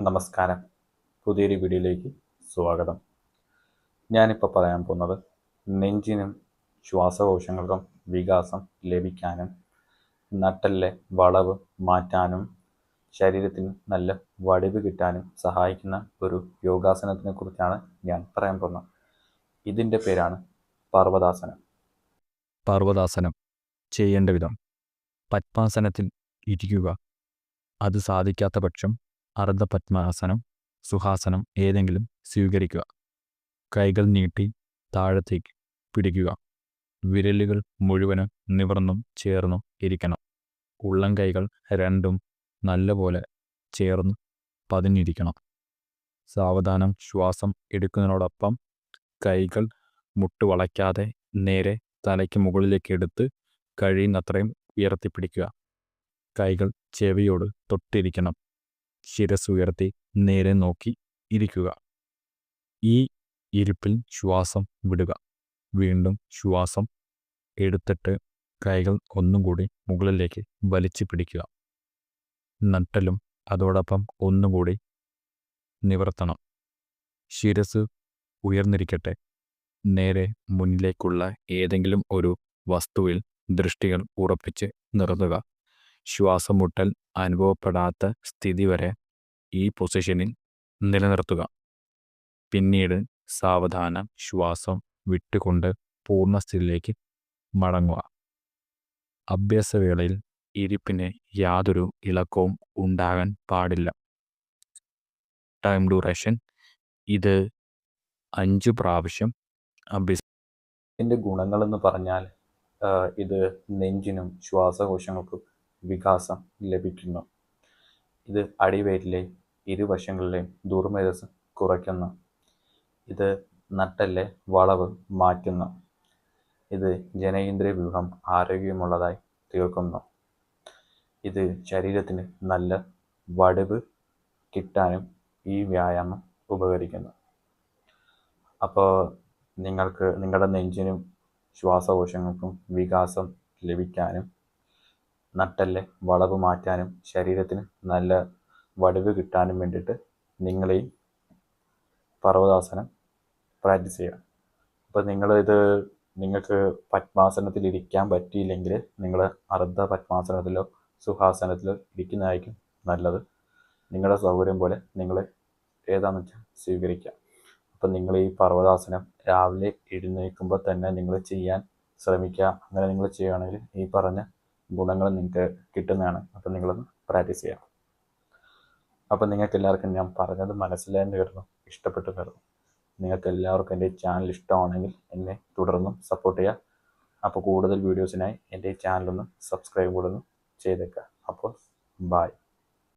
നമസ്കാരം. പുതിയൊരു വീഡിയോയിലേക്ക് സ്വാഗതം. ഞാനിപ്പോൾ പറയാൻ പോകുന്നത് നെഞ്ചിനും ശ്വാസകോശങ്ങൾക്കും വികാസം ലഭിക്കാനും നട്ടലിലെ വളവ് മാറ്റാനും ശരീരത്തിന് നല്ല വടിവ് കിട്ടാനും സഹായിക്കുന്ന ഒരു യോഗാസനത്തിനെ കുറിച്ചാണ് ഞാൻ പറയാൻ പോകുന്നത്. ഇതിന്റെ പേരാണ് പർവതാസനം. പർവതാസനം. ചെയ്യേണ്ട വിധം. പത്മാസനത്തിൽ ഇരിക്കുക. അത് സാധിക്കാത്ത പക്ഷം അർദ്ധപദ്മാസനം സുഹാസനം ഏതെങ്കിലും സ്വീകരിക്കുക. കൈകൾ നീട്ടി താഴത്തേക്ക് പിടിക്കുക. വിരലുകൾ മുഴുവനും നിവർന്നും ചേർന്നും ഇരിക്കണം. ഉള്ളം കൈകൾ രണ്ടും നല്ലപോലെ ചേർന്ന് പതിഞ്ഞിരിക്കണം. സാവധാനം ശ്വാസം എടുക്കുന്നതിനോടൊപ്പം കൈകൾ മുട്ടുവളയ്ക്കാതെ നേരെ തലയ്ക്ക് മുകളിലേക്ക് എടുത്ത് കഴിയുന്നത്രയും ഉയർത്തിപ്പിടിക്കുക. കൈകൾ ചെവിയോട് തൊട്ടിരിക്കണം. ശിരസ് ഉയർത്തി നേരെ നോക്കി ഇരിക്കുക. ഈ ഇരിപ്പിൽ ശ്വാസം വിടുക. വീണ്ടും ശ്വാസം എടുത്തിട്ട് കൈകൾ ഒന്നും കൂടി മുകളിലേക്ക് വലിച്ചു പിടിക്കുക. നട്ടലും അതോടൊപ്പം ഒന്നുകൂടി നിവർത്തണം. ശിരസ് ഉയർന്നിരിക്കട്ടെ. നേരെ മുന്നിലേക്കുള്ള ഏതെങ്കിലും ഒരു വസ്തുവിൽ ദൃഷ്ടികൾ ഉറപ്പിച്ച് നിർത്തുക. ശ്വാസം മുട്ടൽ അനുഭവപ്പെടാത്ത സ്ഥിതി വരെ ഈ പൊസിഷനിൽ നിലനിർത്തുക. പിന്നീട് സാവധാനം ശ്വാസം വിട്ടുകൊണ്ട് പൂർണസ്ഥിതിയിലേക്ക് മടങ്ങുക. അഭ്യാസവേളയിൽ ഇരിപ്പിന് യാതൊരു ഇളക്കവും ഉണ്ടാകാൻ പാടില്ല. ടൈം ഡ്യൂറേഷൻ ഇത് അഞ്ച് പ്രാവശ്യം അഭ്യസ ഗുണങ്ങൾ എന്ന് പറഞ്ഞാൽ ഇത് നെഞ്ചിനും ശ്വാസകോശങ്ങൾക്കും വികാസം ലഭിക്കുന്നു. ഇത് അടിവയറ്റിലെ ഇരുവശങ്ങളിലെയും ദുർമേധസ് കുറയ്ക്കുന്നു. ഇത് നട്ടലിലെ വളവ് മാറ്റുന്നു. ഇത് ജനേന്ദ്രിയ വ്യൂഹം ആരോഗ്യമുള്ളതായി തീർക്കുന്നു. ഇത് ശരീരത്തിന് നല്ല വടിവ് കിട്ടാനും ഈ വ്യായാമം ഉപകരിക്കുന്നു. അപ്പോൾ നിങ്ങൾക്ക് നിങ്ങളുടെ നെഞ്ചിനും ശ്വാസകോശങ്ങൾക്കും വികാസം ലഭിക്കാനും നട്ടലിലെ വളവ് മാറ്റാനും ശരീരത്തിന് നല്ല വടിവ് കിട്ടാനും വേണ്ടിയിട്ട് നിങ്ങൾ ഈ പർവതാസനം പ്രാക്ടീസ് ചെയ്യുക. അപ്പോൾ നിങ്ങളിത് നിങ്ങൾക്ക് പത്മാസനത്തിൽ ഇരിക്കാൻ പറ്റിയില്ലെങ്കിൽ നിങ്ങൾ അർദ്ധ പത്മാസനത്തിലോ സുഹാസനത്തിലോ ഇരിക്കുന്നതായിരിക്കും നല്ലത്. നിങ്ങളുടെ സൗകര്യം പോലെ നിങ്ങൾ ഏതാണെന്ന് വെച്ചാൽ സ്വീകരിക്കുക. അപ്പം നിങ്ങൾ ഈ പർവതാസനം രാവിലെ എഴുന്നേൽക്കുമ്പോൾ തന്നെ നിങ്ങൾ ചെയ്യാൻ ശ്രമിക്കുക. അങ്ങനെ നിങ്ങൾ ചെയ്യുകയാണെങ്കിൽ ഈ പറഞ്ഞ ഗുണങ്ങൾ നിങ്ങൾക്ക് കിട്ടുന്നതാണ്. അപ്പം നിങ്ങളൊന്ന് പ്രാക്ടീസ് ചെയ്യാം. അപ്പം നിങ്ങൾക്ക് എല്ലാവർക്കും ഞാൻ പറഞ്ഞത് മനസ്സിലായെന്ന് കരുതുന്നു. ഇഷ്ടപ്പെട്ടു കരുതുന്നു. നിങ്ങൾക്ക് എല്ലാവർക്കും എന്റെ ചാനൽ ഇഷ്ടമാണെങ്കിൽ എന്നെ തുടർന്നും സപ്പോർട്ട് ചെയ്യുക. അപ്പോൾ കൂടുതൽ വീഡിയോസിനായി എന്റെ ചാനലൊന്ന് സബ്സ്ക്രൈബ് കൂടെ ഒന്ന് ചെയ്തേക്കുക. അപ്പോൾ ബായ്